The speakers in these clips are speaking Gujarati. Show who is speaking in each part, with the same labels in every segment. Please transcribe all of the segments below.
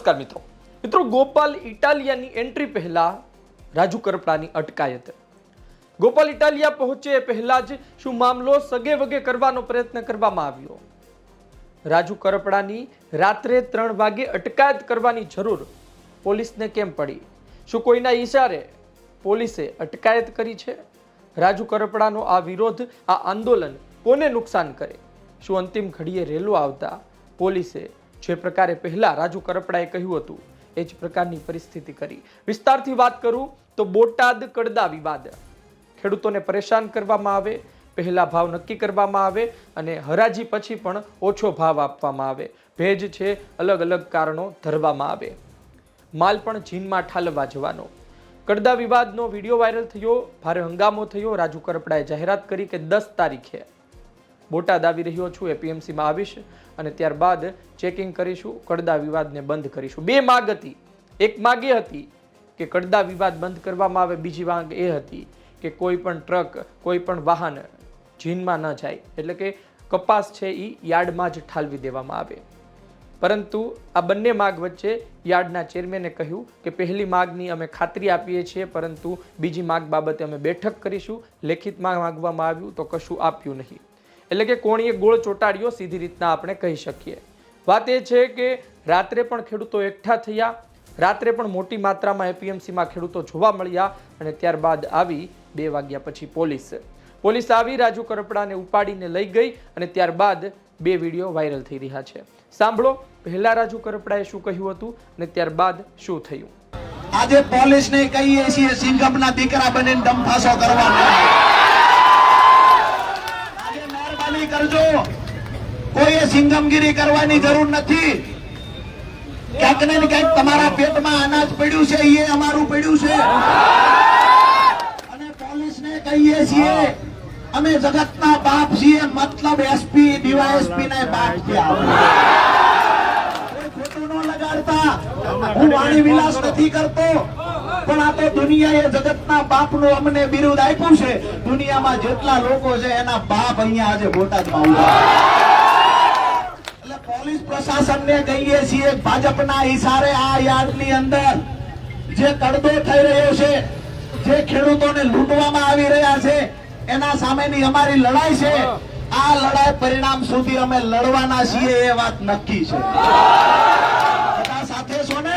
Speaker 1: નમસ્કાર મિત્રો. મિત્રો, ગોપાલ ઇટાલિયાની એન્ટ્રી પહેલા રાજુ કરપડાની અટકાયત. ગોપાલ ઇટાલિયા પહોંચે એ પહેલા જ શું મામલો સગે વગે કરવાનો પ્રયત્ન કરવામાં આવ્યો? રાજુ કરપડાની રાત્રે ત્રણ વાગે અટકાયત કરવાની જરૂર પોલીસને કેમ પડી? શું કોઈના ઈશારે પોલીસે અટકાયત કરી છે? રાજુ કરપડાનો આ વિરોધ, આ આંદોલન કોને નુકસાન કરે? શું અંતિમ ઘડીએ રેલો આવતા પોલીસે જે પ્રકારે પહેલા રાજુ કરપડાએ કહ્યું હતું, એ જ પ્રકારની પરિસ્થિતિ કરી. વિસ્તારથી વાત કરું તો બોટાદ કડદા વિવાદ. ખેડૂતોને પરેશાન કરવામાં આવે, પહેલા ભાવ નક્કી કરવામાં આવે અને હરાજી પછી પણ ઓછો ભાવ આપવામાં આવે. ભેજ છે, અલગ અલગ કારણો ધરવામાં આવે. માલ પણ જીનમાં ઠાલવા જવાનો. કડદા વિવાદનો વીડિયો વાયરલ થયો, ભારે હંગામો થયો, રાજુ કરપડાએ જાહેરાત કરી કે દસ તારીખે. બોટાદ આવી રહ્યો છું, એપીએમસીમાં આવીશ અને ત્યારબાદ ચેકિંગ કરીશું, કડદા વિવાદને બંધ કરીશું. બે માગ હતી. એક માગ એ હતી કે કડદા વિવાદ બંધ કરવામાં આવે, બીજી માંગ એ હતી કે કોઈ પણ ટ્રક, કોઈ પણ વાહન જીનમાં ન જાય. એટલે કે કપાસ છે એ યાર્ડમાં જ ઠાલવી દેવામાં આવે. પરંતુ આ બંને માગ વચ્ચે યાર્ડના ચેરમેને કહ્યું કે પહેલી માગની અમે ખાતરી આપીએ છીએ, પરંતુ બીજી માગ બાબતે અમે બેઠક કરીશું. લેખિતમાં માગવામાં આવ્યું તો કશું આપ્યું નહીં. એટલે કે કોણીએ ગોળ ચોંટાડ્યો સીધી રીતના આપણે કહી શકીએ. વાત એ છે કે રાત્રે પણ ખેડૂતો એકઠા થયા, રાત્રે પણ મોટી માત્રામાં એપીએમસીમાં ખેડૂતો જોવા મળ્યા અને ત્યારબાદ આવી બે વાગ્યા પછી પોલીસ. પોલીસ આવી, રાજુ કરપડાને ઉપાડીને લઈ ગઈ અને ત્યારબાદ બે વીડિયો વાયરલ થઈ રહ્યા છે. સાંભળો, પહેલા રાજુ કરપડાએ શું કહ્યું હતું અને ત્યારબાદ શું થયું.
Speaker 2: આજે પોલીસને કહીએ છીએ સિંગમના દીકરા બનીને દમફાસો કરવાનો આજે મહેરબાની કરજો. કોઈએ સિંગમગીરી કરવાની જરૂર નથી. ક્યાંક ને ક્યાંક તમારા પેટમાં અનાજ પડ્યું છે એ અમારું પડ્યું છે. અને પોલીસને કહીએ છીએ, અમે જગતના બાપ છીએ, મતલબ એસપી ડીવાયએસપી ને બાપ છે ખોટું ન લગાડતા. હું વાણી વિલાસ નથી કરતો. પણ આ તો દુનિયાએ જગતના બાપનું અમને બિરુદ આપ્યું છે. દુનિયામાં જેટલા લોકો છે, એના બાપ અહીંયા આજે બોટાદમાં ઊભા પોલીસ પ્રશાસનને કહીએ છીએ, ભાજપના ઈશારે આ યાર્ડની અંદર જે કડદો થઈ રહ્યો છે, જે ખેડૂતોને લૂંટવામાં આવી રહ્યા છે, એના સામેની અમારી લડાઈ છે. આ લડાઈ પરિણામ સુધી અમે લડવાના છીએ એ વાત નક્કી છે. બધા સાથે છો ને?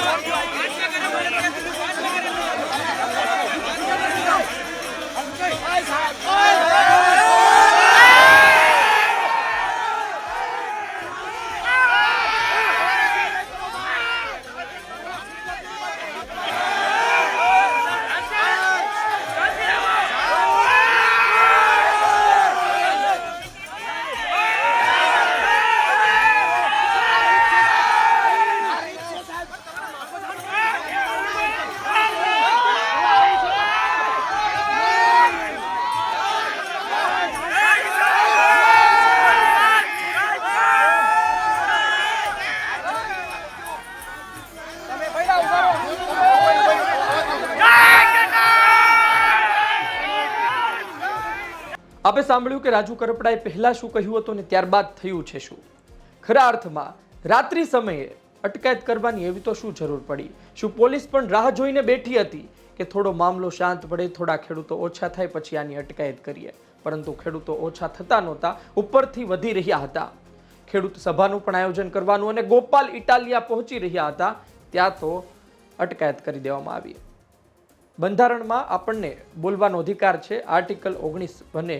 Speaker 1: Yeah. સાંભળ્યું કે રાજુ કરપડાએ પહેલાં શું કહ્યું હતું ને ત્યારબાદ થયું છે શું? ખરા અર્થમાં, રાત્રિ સમયે અટકાયત કરવાની એવી તો શું જરૂર પડી? શું પોલીસ પણ રાહ જોઈને બેઠી હતી કે થોડો મામલો શાંત પડે, થોડા ખેડૂતો ઓછા થાય, પછી આની અટકાયત કરીએ? પરંતુ ખેડૂતો ઓછા થતા નહોતા, ઉપરથી વધી રહ્યા હતા. ખેડૂત સભાનું પણ આયોજન કરવાનું અને ગોપાલ ઇટાલિયા પહોંચી રહ્યા હતા, ત્યાં તો અટકાયત કરી દેવામાં આવી. બંધારણમાં આપણને બોલવાનો અધિકાર છે. આર્ટિકલ ઓગણીસ બને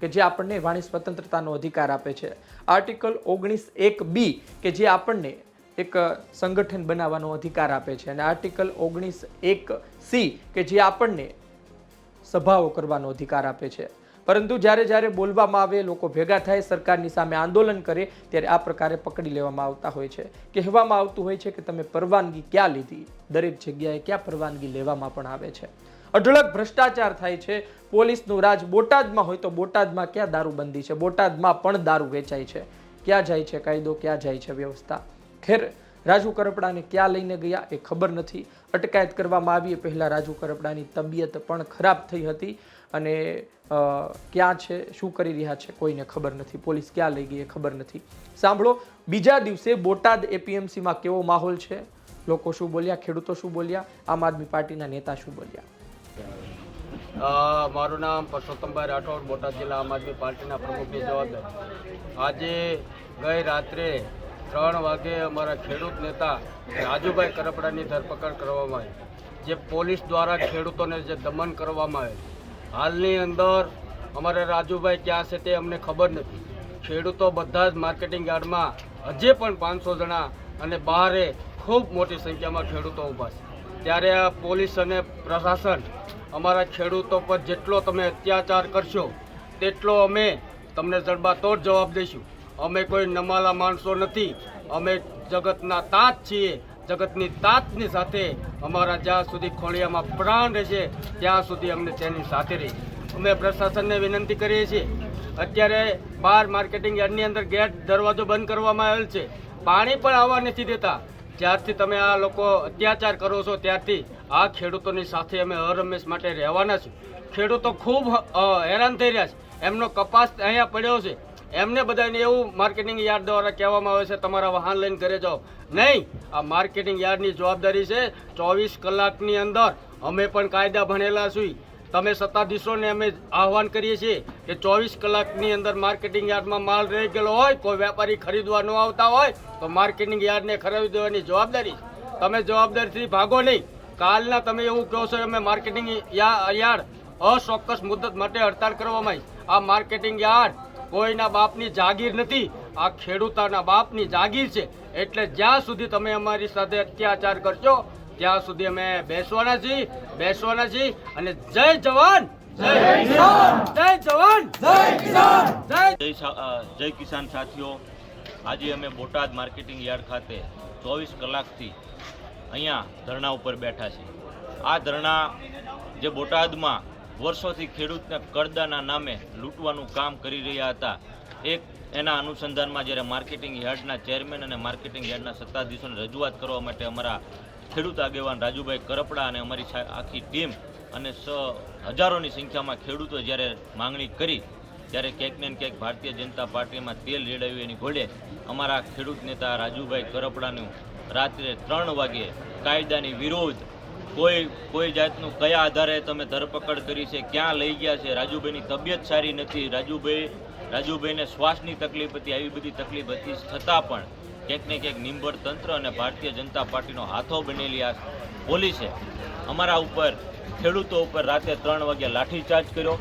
Speaker 1: કે જે આપણને વાણી સ્વતંત્રતાનો અધિકાર આપે છે. આર્ટિકલ ઓગણીસ એક બી કે જે આપણને એક સંગઠન બનાવવાનો અધિકાર આપે છે અને આર્ટિકલ ઓગણીસ એક સી કે જે આપણને સભાઓ કરવાનો અધિકાર આપે છે. પરંતુ જ્યારે જ્યારે બોલવામાં આવે, લોકો ભેગા થાય, સરકારની સામે આંદોલન કરે, ત્યારે આ પ્રકારે પકડી લેવામાં આવતા હોય છે. કહેવામાં આવતું હોય છે કે તમે પરવાનગી ક્યાં લીધી? દરેક જગ્યાએ ક્યાં પરવાનગી લેવામાં પણ આવે છે? અઢળક ભ્રષ્ટાચાર થાય છે. પોલીસનું રાજ બોટાદમાં હોય તો બોટાદમાં ક્યાં દારૂબંધી છે? બોટાદમાં પણ દારૂ વેચાય છે. ક્યાં જાય છે કાયદો? ક્યાં જાય છે વ્યવસ્થા? ખેર, રાજુ કરપડાને ક્યાં લઈને ગયા એ ખબર નથી. અટકાયત કરવામાં આવી એ પહેલાં રાજુ કરપડાની તબિયત પણ ખરાબ થઈ હતી. અને ક્યાં છે? શું કરી રહ્યા છે? કોઈને ખબર નથી. પોલીસ ક્યાં લઈ ગઈ એ ખબર નથી. સાંભળો, બીજા દિવસે બોટાદ એપીએમસીમાં કેવો માહોલ છે? લોકો શું બોલ્યા? ખેડૂતો શું બોલ્યા? આમ આદમી પાર્ટીના નેતા શું બોલ્યા?
Speaker 3: મારું નામ પરસોત્તમભાઈ રાઠોડ, બોટાદ જિલ્લા આમ આદમી પાર્ટીના પ્રમુખની જવાબદારી. આજે ગઈ રાત્રે ત્રણ વાગે અમારા ખેડૂત નેતા રાજુભાઈ કરપડાની ધરપકડ કરવામાં આવી. જે પોલીસ દ્વારા ખેડૂતોને જે દમન કરવામાં આવે હાલની અંદર અમારે રાજુભાઈ ક્યાં છે તે અમને ખબર નથી. ખેડૂતો બધા જ માર્કેટિંગ યાર્ડમાં હજે પણ પાંચસો જણા અને બહારે ખૂબ મોટી સંખ્યામાં ખેડૂતો ઊભા છે. ત્યારે આ પોલીસ અને પ્રશાસન અમારા ખેડૂતો પર જેટલો તમે અત્યાચાર કરશો, તેટલો અમે તમને જડબાતોડ જવાબ દઈશું. અમે કોઈ નમાલા માણસો નથી. અમે જગતના તાત છીએ. જગતની તાતની સાથે અમારા જ્યાં સુધી ખોળિયામાં પ્રાણ રહેશે, ત્યાં સુધી અમને તેની સાથે રહી. અમે પ્રશાસનને વિનંતી કરીએ છીએ. અત્યારે બહાર માર્કેટિંગ યાર્ડની અંદર ગેટ દરવાજો બંધ કરવામાં આવેલ છે. પાણી પણ આવવા નથી દેતા. જ્યારથી તમે આ લોકો અત્યાચાર કરો છો, ત્યારથી આ ખેડૂતોની સાથે અમે અરમેશ માટે રહેવાના છીએ. ખેડૂતો ખૂબ હેરાન થઈ રહ્યા છે. એમનો કપાસ અહીંયા પડ્યો છે. એમને બધાને એવું માર્કેટિંગ યાર્ડ દ્વારા કહેવામાં આવે છે, તમારા વાહન લઈને ઘરે જાઓ. નહીં, આ માર્કેટિંગ યાર્ડની જવાબદારી છે ચોવીસ કલાકની અંદર અમે પણ કાયદા ભણેલા છીએ. તમે સત્તાધીશોને અમે આહવાન કરીએ છીએ કે ચોવીસ કલાકની અંદર માર્કેટિંગ યાર્ડમાં માલ રહી ગયેલો હોય, કોઈ વેપારી ખરીદવા ન આવતા હોય, તો માર્કેટિંગ યાર્ડને ખરીદી દેવાની જવાબદારી તમે જવાબદારીથી ભાગો નહીં. કાલના તમે એવું કહો છો, અમે માર્કેટિંગ યાર્ડ અચોક્કસ મુદત માટે હડતાળ કરવામાં આવી. આ માર્કેટિંગ યાર્ડ કોઈના બાપની જાગીર નથી, આ ખેડૂતાના બાપની જાગીર છે. એટલે જ્યાં સુધી તમે અમારી સાથે અત્યાચાર કરશો ત્યાં સુધી અમે બેસવાના છીએ બેસવાના છીએ. અને જય જવાન! જય કિસાન! જય જવાન! જય કિસાન! જય
Speaker 4: કિસાન સાથીઓ. આજે અમે બોટાદ માર્કેટિંગ યાર્ડ ખાતે ચોવીસ કલાકથી અહીંયા ધરણા ઉપર બેઠા છીએ. આ ધરણા જે બોટાદમાં વર્ષોથી ખેડૂતને કરદાના નામે લૂંટવાનું કામ કરી રહ્યા હતા, એક એના અનુસંધાનમાં જ્યારે માર્કેટિંગ યાર્ડના ચેરમેન અને માર્કેટિંગ યાર્ડના સત્તાધીશોને રજૂઆત કરવા માટે અમારા ખેડૂત આગેવાન રાજુભાઈ કરપડા અને અમારી આખી ટીમ અને સ, હજારોની સંખ્યામાં ખેડૂતો જ્યારે માંગણી કરી, ત્યારે ક્યાંક ને ક્યાંક ભારતીય જનતા પાર્ટીમાં તેલ રેડાયું એની ઘોડે અમારા ખેડૂત નેતા રાજુભાઈ કરપડાનું રાત્રે ત્રણ વાગે કાયદાની વિરોધ, કોઈ કોઈ જાતનું કયા આધારે તમે ધરપકડ કરી છે, ક્યાં લઈ ગયા છે, રાજુભાઈની તબિયત સારી નથી, રાજુભાઈ, રાજુભાઈને શ્વાસની તકલીફ હતી, આવી બધી તકલીફ હતી, છતાં પણ ક્યાંક ને ક્યાંક નિંબળ તંત્ર અને ભારતીય જનતા પાર્ટીનો હાથો બનેલી આ પોલીસે અમારા ઉપર ખેડૂતો ઉપર રાતે ત્રણ વાગ્યા લાઠીચાર્જ કર્યો.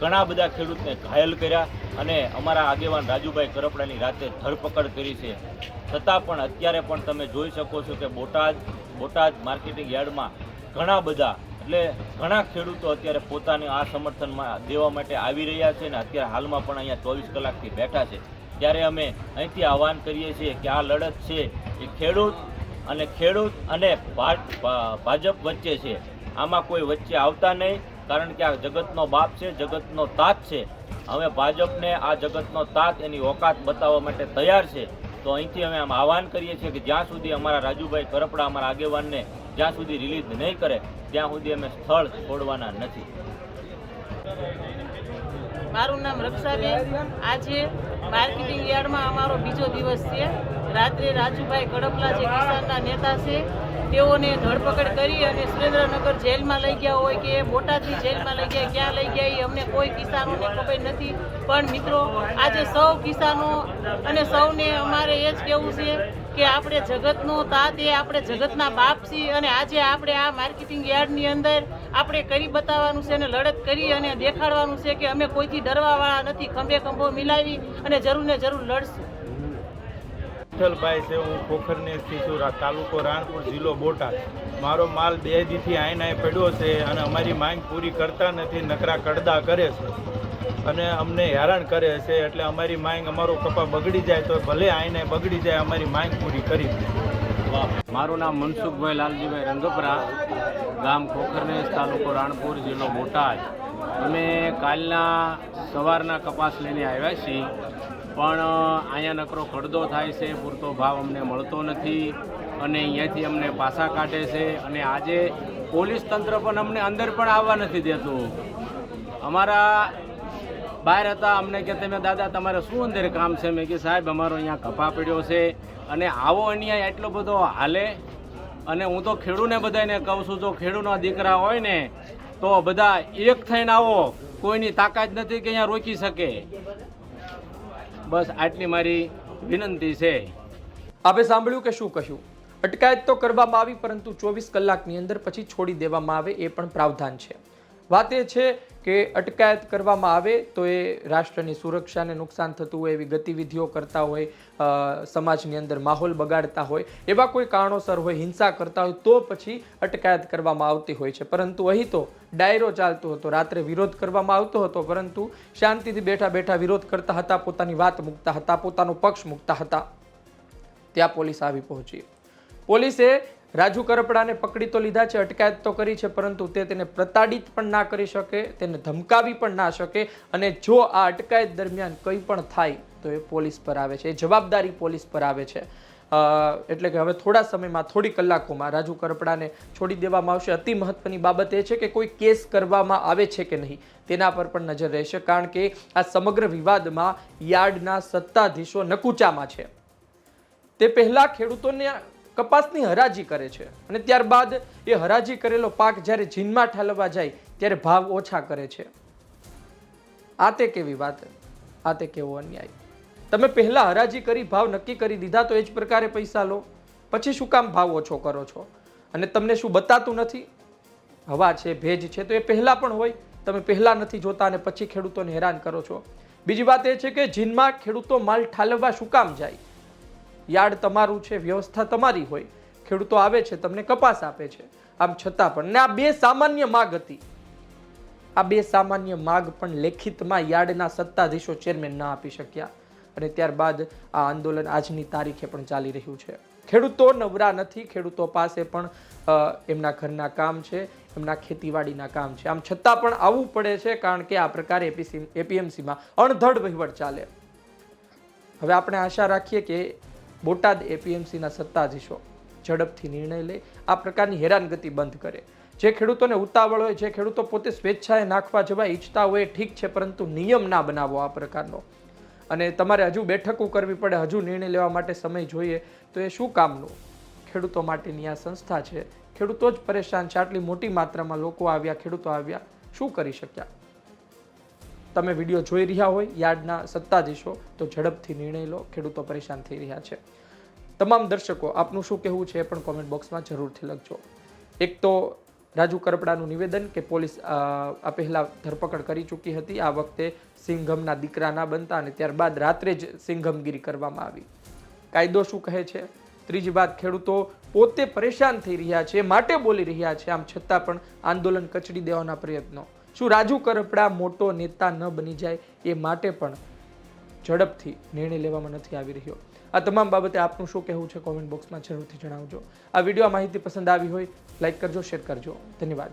Speaker 4: ઘણા બધા ખેડૂતને ઘાયલ કર્યા અને અમારા આગેવાન રાજુભાઈ કરપડાની રાતે ધરપકડ કરી છે. છતાં પણ અત્યારે પણ તમે જોઈ શકો છો કે બોટાદ બોટાદ માર્કેટિંગ યાર્ડમાં ઘણા બધા, એટલે ઘણા ખેડૂતો અત્યારે પોતાને આ સમર્થનમાં દેવા માટે આવી રહ્યા છે અને અત્યારે હાલમાં પણ અહીંયા ચોવીસ કલાકથી બેઠા છે. ત્યારે અમે અહીંથી આહવાન કરીએ છીએ કે આ લડત છે એ ખેડૂત અને ખેડૂત અને ભાજપ વચ્ચે છે. આમાં કોઈ વચ્ચે આવતા નહીં, કારણ કે આ જગતનો બાપ છે, જગતનો તાત છે. હવે ભાજપને આ જગતનો તાત એની ઓકાત બતાવવા માટે તૈયાર છે. તો અહીંથી અમે આમ આહવાન કરીએ છીએ કે જ્યાં સુધી અમારા રાજુભાઈ કરપડા અમારા આગેવાનને જ્યાં સુધી રિલીઝ નહીં કરે, ત્યાં સુધી અમે સ્થળ છોડવાના નથી.
Speaker 5: મારું નામ રક્ષાબેન આજે માર્કેટિંગ યાર્ડમાં અમારો બીજો દિવસ છે. રાત્રે રાજુભાઈ કડપલા જે કિસાનના નેતા છે, તેઓને ધરપકડ કરી અને સુરેન્દ્રનગર જેલમાં લઈ ગયા હોય કે બોટાદની જેલમાં લઈ ગયા, ક્યાં લઈ ગયા એ અમને કોઈ કિસાનોને ખબર નથી. પણ મિત્રો, આજે સૌ કિસાનો અને સૌને અમારે એ જ કહેવું છે કે આપણે જગતનો તાત એ આપણે જગતના બાપ છીએ અને આજે આપણે આ માર્કેટિંગ યાર્ડની અંદર આપણે કરી બતાવવાનું છે અને લડત કરી અને દેખાડવાનું છે કે અમે કોઈથી ડરવાવાળા નથી, ખંભે ખંભો મિલાવી અને જરૂર ને જરૂર લડશું.
Speaker 6: વિઠ્ઠલભાઈ છે, હું ખોખરનેરથી છું તાલુકો રાણપુર જિલ્લો બોટાદ. મારો માલ બે દીથી આઈને પડ્યો છે અને અમારી માંગ પૂરી કરતા નથી, નકરા કડદા કરે છે. અને અમને હેરાન કરે છે, એટલે અમારી માંગ, અમારો કપા બગડી જાય તો ભલે આઈને બગડી જાય, અમારી માંગ પૂરી કરી.
Speaker 7: મારું નામ મનસુખભાઈ લાલજીભાઈ રંગપરા, ગામ ખોખરનેસ તાલુકો રાણપુર, જિલ્લો બોટાદ. અમે કાલના સવારના કપાસ લઈને આવ્યા છીએ, પણ અહીંયા નકરો ખડદો થાય છે, પૂરતો ભાવ અમને મળતો નથી, અને અહીંયાથી અમને પાછા કાઢે છે, અને આજે પોલીસ તંત્ર પણ અમને અંદર પણ આવવા નથી દેતું. અમારા બહાર હતા, અમને કે તમે દાદા, તમારે શું અંદર કામ છે? મેં કે સાહેબ, અમારો અહીંયા કપા પડ્યો છે અને આવો અન્યાય એટલો બધો હાલે અને હું તો ખેડૂને બધાને કહું છું, જો ખેડૂના દીકરા હોય ને, તો બધા એક થઈને આવો, કોઈની તાકાત નથી કે અહીંયા રોકી શકે. બસ આટલી મારી વિનંતી છે.
Speaker 1: આપે સાંભળ્યું કે શું કહ્યું? અટકાયત તો કરવામાં આવી, પરંતુ ચોવીસ કલાકની અંદર પછી છોડી દેવામાં આવે એ પણ પ્રાવધાન છે. વાત એ છે કે અટકાયત કરવામાં આવે તો એ રાષ્ટ્રની સુરક્ષાને નુકસાન થતું હોય એવી ગતિવિધિઓ કરતા હોય સમાજની અંદર માહોલ બગાડતા હોય, એવા કોઈ કારણોસર હોય, હિંસા કરતા હોય, તો પછી અટકાયત કરવામાં આવતી હોય છે. પરંતુ અહીં તો ડાયરો ચાલતો હતો, રાત્રે વિરોધ કરવામાં આવતો હતો, પરંતુ શાંતિથી બેઠા બેઠા વિરોધ કરતા હતા, પોતાની વાત મૂકતા હતા, પોતાનો પક્ષ મૂકતા હતા. ત્યાં પોલીસ આવી પહોંચી. પોલીસે રાજુ કરપડાને પકડી તો લીધા છે, અટકાયત તો કરી છે, પરંતુ તે તેને પ્રતાડિત પણ ના કરી શકે, તેને ધમકાવી પણ ના શકે અને જો આ અટકાયત દરમિયાન કંઈ પણ થાય તો એ પોલીસ પર આવે છે, એ જવાબદારી પોલીસ પર આવે છે. એટલે કે હવે થોડા સમયમાં, થોડી કલાકોમાં રાજુ કરપડાને છોડી દેવામાં આવશે. અતિ મહત્વની બાબત એ છે કે કોઈ કેસ કરવામાં આવે છે કે નહીં, તેના પર પણ નજર રહેશે, કારણ કે આ સમગ્ર વિવાદમાં યાર્ડના સત્તાધીશો નકુચામાં છે. તે પહેલાં ખેડૂતોને કપાસની હરાજી કરે છે. અને ત્યારબાદ એ હરાજી કરેલો પાક જ્યારે જીનમાં ઠાલવવા જાય, ત્યારે ભાવ ઓછા કરે છે. આ તે કેવી વાત? આ તે કેવો અન્યાય? તમે પહેલાં હરાજી કરી, ભાવ નક્કી કરી દીધા તો એ જ પ્રકારે પૈસા લો. પછી શું કામ ભાવ ઓછો કરો છો? અને તમને શું બતાતું નથી? હવા છે, ભેજ છે, તો એ પહેલાં પણ હોય. તમે પહેલાં નથી જોતા અને પછી ખેડૂતોને હેરાન કરો છો. બીજી વાત એ છે કે જીનમાં ખેડૂતો માલ ઠાલવવા શું કામ જાય? યાર્ડ તમારું છે, વ્યવસ્થા તમારી હોય. ખેડૂતો આવે છે, તમને કપાસ આપે છે. આમ છતાં પણ, ને આ બે સામાન્ય માગ હતી. આ બે સામાન્ય માગ પણ લેખિતમાં યાર્ડના સત્તાધીશો ચેરમેન ના આપી શક્યા. અને ત્યારબાદ આ આંદોલન આજની તારીખે પણ ચાલી રહ્યું છે. ખેડૂતો નવરા નથી, ખેડૂતો પાસે પણ એમના ઘરના કામ છે, એમના ખેતીવાડીના કામ છે. આમ છતાં પણ આવવું પડે છે, કારણ કે આ પ્રકારે એપીસી, એપીએમસીમાં અણધડ વહીવટ ચાલે. હવે આપણે આશા રાખીએ કે બોટાદ એપીએમસીના સત્તાધીશો ઝડપથી નિર્ણય લે, આ પ્રકારની હેરાનગતિ બંધ કરે. જે ખેડૂતોને ઉતાવળ હોય, જે ખેડૂતો પોતે સ્વેચ્છાએ નાખવા જવા ઈચ્છતા હોય ઠીક છે, પરંતુ નિયમ ના બનાવો આ પ્રકારનો. અને તમારે હજુ બેઠકો કરવી પડે, હજુ નિર્ણય લેવા માટે સમય જોઈએ, તો એ શું કામનું? ખેડૂતો માટેની આ સંસ્થા છે. ખેડૂતો જ પરેશાન છે, આટલી મોટી માત્રામાં લોકો આવ્યા, ખેડૂતો આવ્યા, શું કરી શક્યા? તમે વીડિયો જોઈ રહ્યા હોય યાર્ડના સત્તાધીશો તો ઝડપથી નિર્ણય લો, ખેડૂતો પરેશાન થઈ રહ્યા છે. તમામ દર્શકો, આપનું શું કહેવું છે એ પણ કોમેન્ટ બોક્સમાં જરૂરથી લખજો. એક તો રાજુ કરપડાનું નિવેદન કે પોલીસ આ પહેલાં ધરપકડ કરી ચૂકી હતી, આ વખતે સિંઘમના દીકરા ના બનતા અને ત્યારબાદ રાત્રે જ સિંઘમગીરી કરવામાં આવી. કાયદો શું કહે છે? ત્રીજી વાત, ખેડૂતો પોતે પરેશાન થઈ રહ્યા છે માટે બોલી રહ્યા છે, આમ છતાં પણ આંદોલન કચડી દેવાના પ્રયત્નો. શું રાજુ કરપડા મોટો નેતા ન બની જાય એ માટે પણ ઝડપથી નિર્ણય લેવામાં નથી આવી રહ્યો. આ તમામ બાબતે આપનું શું કહેવું છે કોમેન્ટ બોક્સમાં જરૂરથી જણાવજો. આ વીડિયો માહિતી પસંદ આવી હોય, લાઈક કરજો, શેર કરજો. ધન્યવાદ.